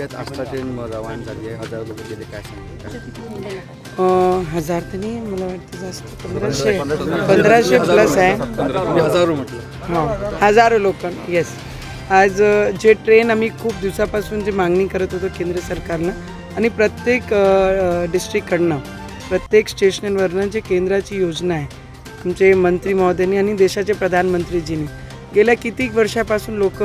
आज आस्था ट्रेन रवाना झाली आहे. हजार लोक गेले काय सांगते? अं, हजार तर नाही मला वाटतं जास्त. पंधराशे पंधराशे प्लस आहे. हजारो म्हटलं. हो. हजारो लोक येस आज अ, जे ट्रेन आम्ही खूप दिवसापासून जी मागणी करत होतो केंद्र सरकारनं आणि प्रत्येक डिस्ट्रिक्टकडनं प्रत्येक स्टेशनवरनं जे केंद्राची योजना आहे आमचे मंत्री महोदयांनी आणि देशाचे प्रधानमंत्रीजींनी गेल्या कितीक वर्षापासून लोक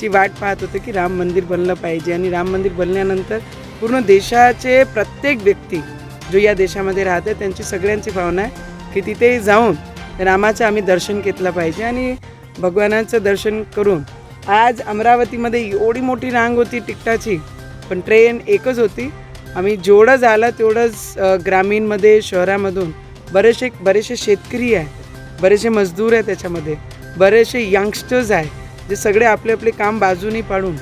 ची वाट पाहत होते की राम मंदिर बनलं पाहिजे. आणि राम मंदिर बनल्यानंतर पूर्ण देशाचे प्रत्येक व्यक्ती जो या देशामध्ये राहते त्यांची सगळ्यांची भावना आहे की तिथे जाऊन रामाचं आम्ही दर्शन घेतलं पाहिजे. आणि भगवानाचं दर्शन करून आज अमरावतीमध्ये एवढी मोठी रांग होती तिकटाची पण ट्रेन एकच होती. आम्ही जेवढं झालं तेवढंच ग्रामीणमध्ये शहरामधून बरेचसे बरेचसे शेतकरी आहे बरेचसे मजदूर आहे त्याच्यामध्ये बरेचसे यंगस्टर्स आहे. जे सगळे आपले आपले काम बाजूनी पाडून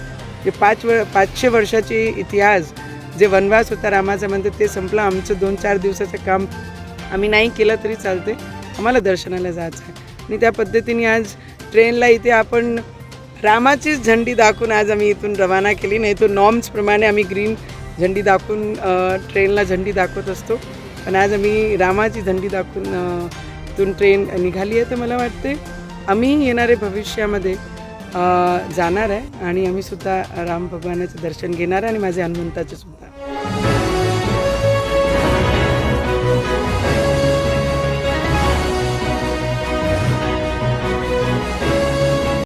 जे पाच व पाचशे वर्षाचे इतिहास जे वनवास होता रामाचा म्हणते ते संपलं. आमचं दोन चार दिवसाचं काम आम्ही नाही केलं तरी चालते आम्हाला दर्शनाला जायचं आहे आणि त्या पद्धतीने आज ट्रेनला इथे आपण रामाचीच झंडी दाखवून आज आम्ही इथून रवाना केली. नाही तो नॉर्म्सप्रमाणे आम्ही ग्रीन झंडी दाखवून ट्रेनला झंडी दाखवत असतो. पण आज आम्ही रामाची झंडी दाखवून इथून ट्रेन निघाली आहे तर मला वाटते आम्ही येणारे भविष्यामध्ये जाणार आहे आणि आम्ही सुद्धा राम भगवानाचं दर्शन घेणार आहे आणि माझे हनुमंताचे सुद्धा.